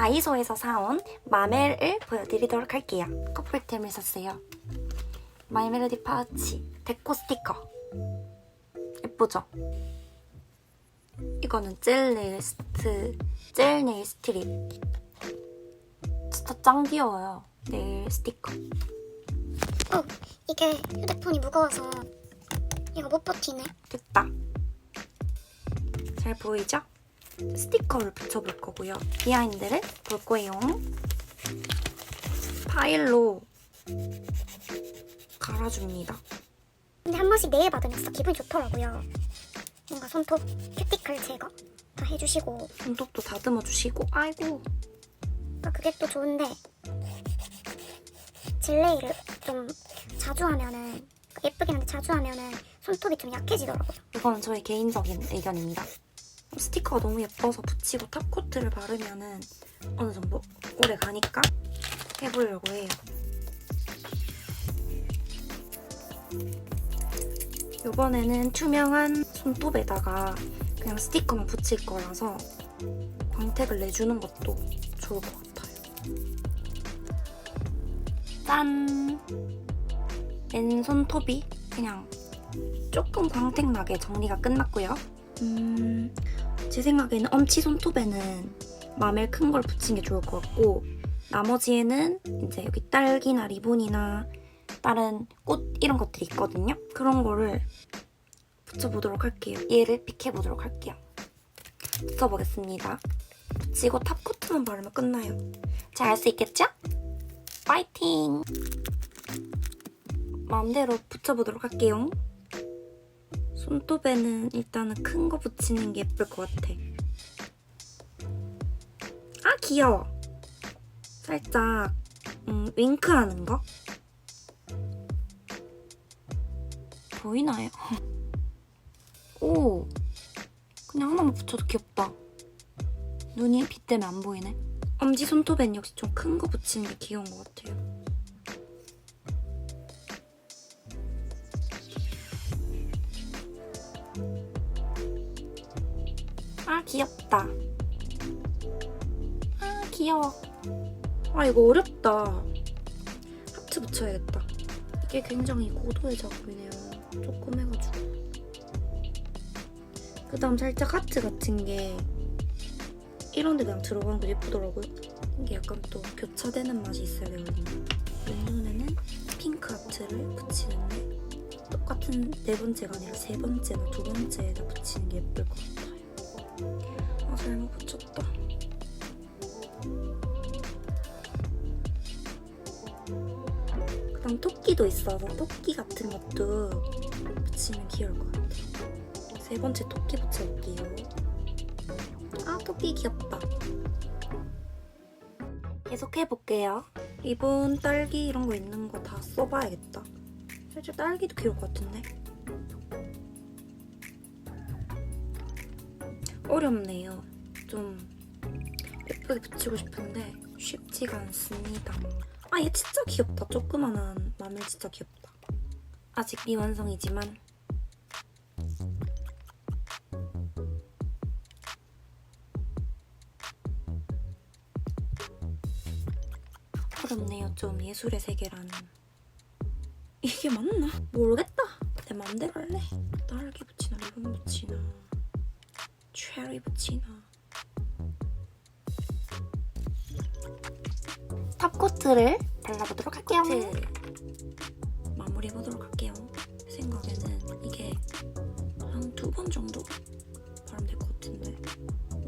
다이소에서 사온 마멜을 보여드리도록 할게요. 커플템을 샀어요. 마이멜로디 파우치 데코 스티커 예쁘죠? 이거는 젤 네일 스트 젤 네일 스트립 진짜 짱 귀여워요. 네일 스티커 어, 이게 휴대폰이 무거워서 이거 못 버티네. 됐다. 잘 보이죠? 스티커를 붙여볼 거고요. 비하인드를 볼 거예요. 파일로 갈아줍니다. 근데 한 번씩 네일 받으면 진짜 기분이 좋더라고요. 뭔가 손톱 큐티클 제거 다 해주시고 손톱도 다듬어 주시고 아이고 그러니까 그게 또 좋은데 젤네일을 좀 자주 하면은 예쁘긴 한데 자주 하면은 손톱이 좀 약해지더라고요. 이거는 저의 개인적인 의견입니다. 스티커가 너무 예뻐서 붙이고 탑코트를 바르면은 어느 정도 오래 가니까 해보려고 해요. 이번에는 투명한 손톱에다가 그냥 스티커만 붙일 거라서 광택을 내주는 것도 좋을 것 같아요. 짠! 맨손톱이 그냥 조금 광택 나게 정리가 끝났고요. 음, 제 생각에는 엄치 손톱에는 마멜 큰 걸 붙인 게 좋을 것 같고 나머지에는 이제 여기 딸기나 리본이나 다른 꽃 이런 것들이 있거든요. 그런 거를 붙여보도록 할게요. 얘를 픽해보도록 할게요. 붙여보겠습니다. 붙이고 탑코트만 바르면 끝나요. 잘할수 있겠죠? 파이팅! 마음대로 붙여보도록 할게요. 손톱에는 일단은 큰 거 붙이는 게 예쁠 것 같아. 아 귀여워. 살짝 음, 윙크하는 거. 보이나요? 오, 그냥 하나만 붙여도 귀엽다. 눈이 빛 때문에 안 보이네. 엄지 손톱엔 역시 좀 큰 거 붙이는 게 귀여운 것 같아요. 아 귀엽다. 아 귀여워. 아 이거 어렵다. 하트 붙여야겠다. 이게 굉장히 고도의 작업이네요. 조금 해가지고. 그 다음 살짝 하트 같은 게 이런 데 그냥 들어가는 거 예쁘더라고요. 이게 약간 또 교차되는 맛이 있어야 되거든요. 왼눈에는 핑크 하트를 붙이는데 똑같은 네 번째가 아니라 세 번째나 두 번째에다 붙이는 게 예쁠 것 같아요. 아 잘못 붙였다. 그 다음 토끼도 있어서 토끼 같은 것도 붙이면 귀여울 것 같아요. 세 번째 토끼 붙여볼게요. 아 토끼 귀엽다. 계속 해볼게요. 리본, 딸기 이런 거 있는 거 다 써봐야겠다. 살짝 딸기도 귀여울 것 같은데? 어렵네요. 좀 예쁘게 붙이고 싶은데 쉽지가 않습니다. 아, 얘 진짜 귀엽다. 조그만한 마늘 진짜 귀엽다. 아직 미완성이지만 어렵네요. 좀 예술의 세계라는. 이게 맞나? 모르겠다. 내 맘대로 할래. 딸기 붙이나 리본 붙이나 체리 붙이나 탑코트를 발라보도록 할게요. 마무리해보도록 할게요. 제 생각에는 이게 한 두 번 정도 바르면 될 것 같은데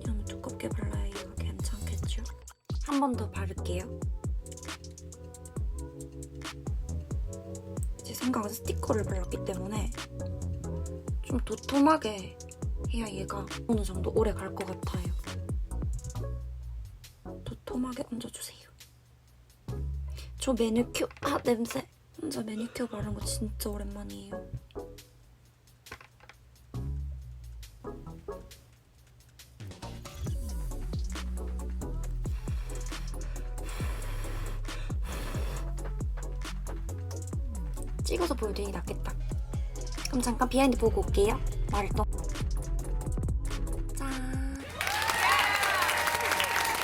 너무 두껍게 발라야 얘가 괜찮겠죠? 한 번 더 바를게요. 제 생각은 스티커를 발랐기 때문에 좀 도톰하게 해야 얘가 어느 정도 오래 갈 것 같아요. 도톰하게 얹어주세요. 저 매니큐 아 냄새 혼자 매니큐어 바른 거 진짜 오랜만이에요. 찍어서 보여드리는 게 낫겠다. 그럼 잠깐 비하인드 보고 올게요. 또.